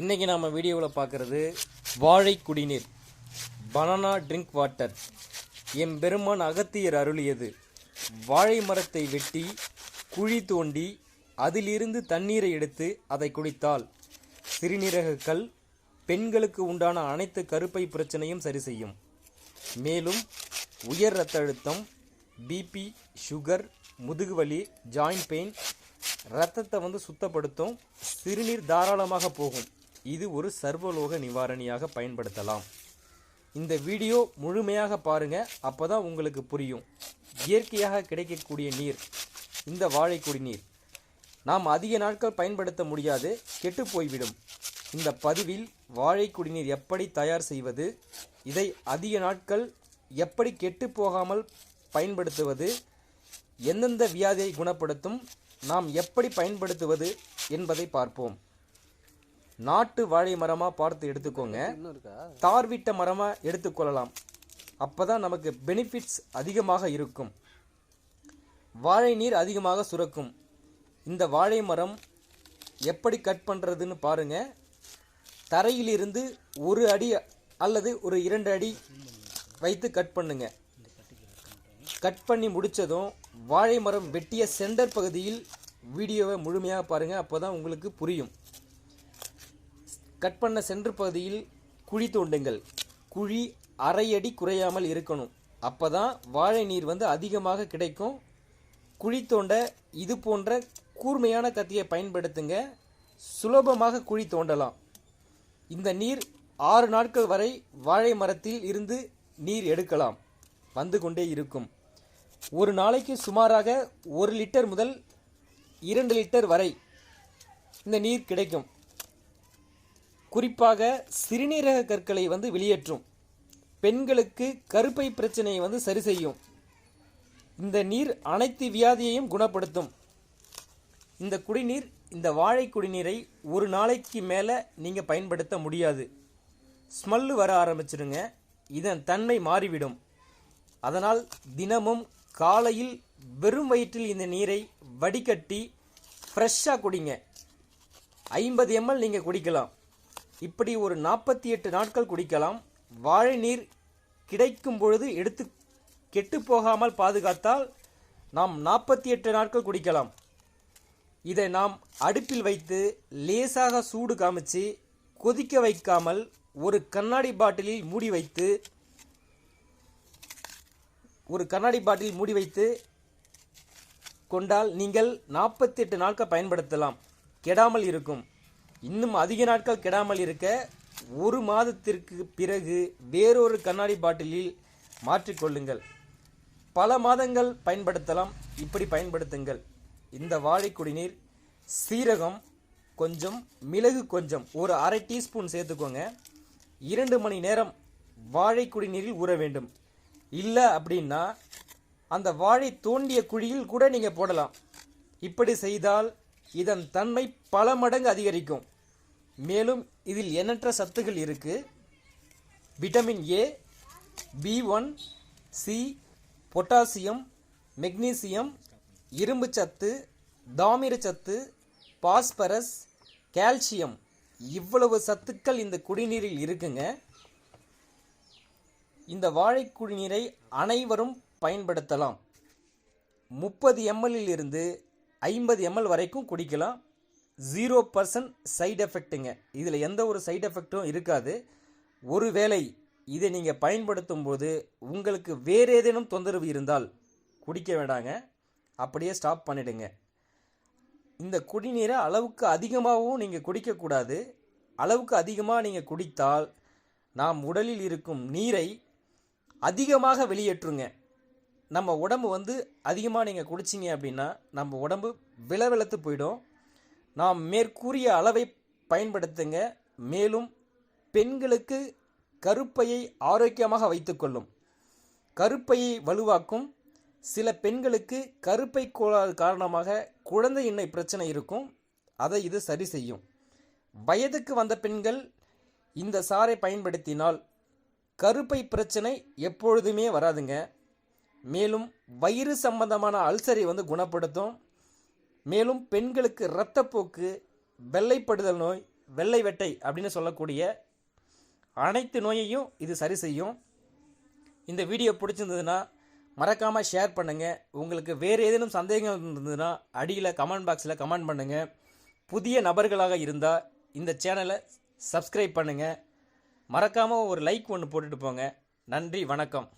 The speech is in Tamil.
இன்றைக்கி நாம் வீடியோவில் பார்க்குறது வாழை குடிநீர். பனானா ட்ரிங்க் வாட்டர் என் பெருமான் அகத்தியர் அருளியது. வாழை மரத்தை வெட்டி குழி தோண்டி அதிலிருந்து தண்ணீரை எடுத்து அதை குடித்தால் சிறுநீரகக்கள் பெண்களுக்கு உண்டான அனைத்து கருப்பை பிரச்சனையும் சரி செய்யும். மேலும் உயர் இரத்த அழுத்தம் பிபி சுகர் முதுகுவலி ஜாயிண்ட் பெயின் ரத்தத்தை வந்து சுத்தப்படுத்தும் சிறுநீர் தாராளமாக போகும். இது ஒரு சர்வலோக நிவாரணியாக பயன்படுத்தலாம். இந்த வீடியோ முழுமையாக பாருங்க அப்பதான் உங்களுக்கு புரியும். இயற்கையாக கிடைக்கக்கூடிய நீர் இந்த வாழை குடிநீர். நாம் அதிக நாட்கள் பயன்படுத்த முடியாது கெட்டு போய்விடும். இந்த பதிவில் வாழை குடிநீர் எப்படி தயார் செய்வது இதை அதிக நாட்கள் எப்படி கெட்டு போகாமல் பயன்படுத்துவது எந்தெந்த வியாதியை குணப்படுத்தும் நாம் எப்படி பயன்படுத்துவது என்பதை பார்ப்போம். நாட்டு வாழை மரமாக பார்த்து எடுத்துக்கோங்க. தார்விட்ட மரமாக எடுத்துக்கொள்ளலாம். அப்பதான் நமக்கு பெனிஃபிட்ஸ் அதிகமாக இருக்கும். வாழை நீர் அதிகமாக சுரக்கும். இந்த வாழை மரம் எப்படி கட் பண்ணுறதுன்னு பாருங்க. தரையிலிருந்து ஒரு அடி அல்லது ஒரு இரண்டு அடி வைத்து கட் பண்ணுங்க. கட் பண்ணி முடித்ததும் வாழை மரம் வெட்டிய சென்டர் பகுதியில் வீடியோவை முழுமையாக பாருங்கள் அப்போ தான் உங்களுக்கு புரியும். கட் பண்ண சென்று பகுதியில் குழி தோண்டுங்கள். குழி அரை அடி குறையாமல் இருக்கணும். அப்போ தான் வாழை நீர் வந்து அதிகமாக கிடைக்கும். குழி தோண்ட இது போன்ற கூர்மையான கத்தியை பயன்படுத்துங்க. சுலபமாக குழி தோண்டலாம். இந்த நீர் ஆறு நாட்கள் வரை வாழை மரத்தில் இருந்து நீர் எடுக்கலாம். வந்து கொண்டே இருக்கும். ஒரு நாளைக்கு சுமாராக ஒரு லிட்டர் முதல் இரண்டு லிட்டர் வரை இந்த நீர் கிடைக்கும். குறிப்பாக சிறுநீரக கற்களை வந்து வெளியேற்றும். பெண்களுக்கு கருப்பை பிரச்சனையை வந்து சரி செய்யும். இந்த நீர் அனைத்து வியாதியையும் குணப்படுத்தும். இந்த குடிநீர் இந்த வாழை குடிநீரை ஒரு நாளைக்கு மேலே நீங்கள் பயன்படுத்த முடியாது. ஸ்மெல்லு வர ஆரம்பிச்சிடுங்க இதன் தன்மை மாறிவிடும். அதனால் தினமும் காலையில் வெறும் வயிற்றில் இந்த நீரை வடிகட்டி ஃப்ரெஷ்ஷாக குடிங்க. ஐம்பது எம்எல் நீங்கள் குடிக்கலாம். இப்படி ஒரு நாற்பத்தி எட்டு நாட்கள் குடிக்கலாம். வாழை நீர் கிடைக்கும் பொழுது எடுத்து கெட்டு போகாமல் பாதுகாத்தால் நாம் நாற்பத்தி எட்டு நாட்கள் குடிக்கலாம். இதை நாம் அடுப்பில் வைத்து லேசாக சூடு காமிச்சு கொதிக்க வைக்காமல் ஒரு கண்ணாடி பாட்டிலில் மூடி வைத்து ஒரு கண்ணாடி பாட்டில் மூடி வைத்து கொண்டால் நீங்கள் நாற்பத்தி எட்டு நாட்கள் பயன்படுத்தலாம். கெடாமல் இருக்கும். இன்னும் அதிக நாட்கள் கெடாமல் இருக்க ஒரு மாதத்திற்கு பிறகு வேறொரு கண்ணாடி பாட்டிலில் மாற்றிக்கொள்ளுங்கள் பல மாதங்கள் பயன்படுத்தலாம். இப்படி பயன்படுத்துங்கள். இந்த வாழை குடிநீர் சீரகம் கொஞ்சம் மிளகு கொஞ்சம் ஒரு அரை டீஸ்பூன் சேர்த்துக்கோங்க. இரண்டு மணி நேரம் வாழை குடிநீரில் ஊற வேண்டும். இல்லை அப்படின்னா அந்த வாழை தோண்டிய குழியில் கூட நீங்கள் போடலாம். இப்படி செய்தால் இதன் தன்மை பல மடங்கு அதிகரிக்கும். மேலும் இதில் எண்ணற்ற சத்துகள் இருக்குது vitamin A B one C potassium magnesium இரும்பு சத்து தாமிர சத்து பாஸ்பரஸ் கால்சியம். இவ்வளவு சத்துக்கள் இந்த குடிநீரில் இருக்குங்க. இந்த வாழை குடிநீரை அனைவரும் பயன்படுத்தலாம். முப்பது எம்எல்லில் இருந்து ஐம்பது எம்எல் வரைக்கும் குடிக்கலாம். ஜீரோ பர்சன்ட் சைடு எஃபெக்ட்டுங்க இதில் எந்த ஒரு சைடு எஃபெக்ட்டும் இருக்காது. ஒருவேளை இதை நீங்கள் பயன்படுத்தும் போது உங்களுக்கு வேறு ஏதேனும் தொந்தரவு இருந்தால் குடிக்க வேண்டாங்க. அப்படியே ஸ்டாப் பண்ணிடுங்க. இந்த குடிநீரை அளவுக்கு அதிகமாகவும் நீங்கள் குடிக்கக்கூடாது. அளவுக்கு அதிகமாக நீங்கள் குடித்தால் நாம் உடலில் இருக்கும் நீரை அதிகமாக வெளியேற்றுங்க. நம்ம உடம்பு வந்து அதிகமாக நீங்கள் குடிச்சிங்க அப்படின்னா நம்ம உடம்பு விளவெளத்து போயிடும். நாம் மேற்கூறிய அளவை பயன்படுத்துங்க. மேலும் பெண்களுக்கு கருப்பையை ஆரோக்கியமாக வைத்துக்கொள்ளும் கருப்பையை வலுவாக்கும். சில பெண்களுக்கு கருப்பை கோளாறு காரணமாக குழந்தை இன்னை பிரச்சனை இருக்கும். அதை இது சரி செய்யும். வயதுக்கு வந்த பெண்கள் இந்த சாறை பயன்படுத்தினால் கருப்பை பிரச்சனை எப்பொழுதுமே வராதுங்க. மேலும் வயிறு சம்பந்தமான அல்சரை வந்து குணப்படுத்தும். மேலும் பெண்களுக்கு இரத்தப்போக்கு வெள்ளைப்படுதல் நோய் வெள்ளை வெட்டை அப்படின்னு சொல்லக்கூடிய அனைத்து நோயையும் இது சரி செய்யும். இந்த வீடியோ பிடிச்சிருந்ததுன்னா மறக்காமல் ஷேர் பண்ணுங்கள் உங்களுக்கு வேறு ஏதேனும் சந்தேகம் இருந்ததுன்னா அடியில் கமெண்ட் பாக்ஸில் கமெண்ட் பண்ணுங்கள் புதிய நபர்களாக இருந்தால் இந்த சேனலை சப்ஸ்கிரைப் பண்ணுங்கள் மறக்காமல் ஒரு லைக் ஒன்று போட்டுட்டு போங்க. நன்றி வணக்கம்.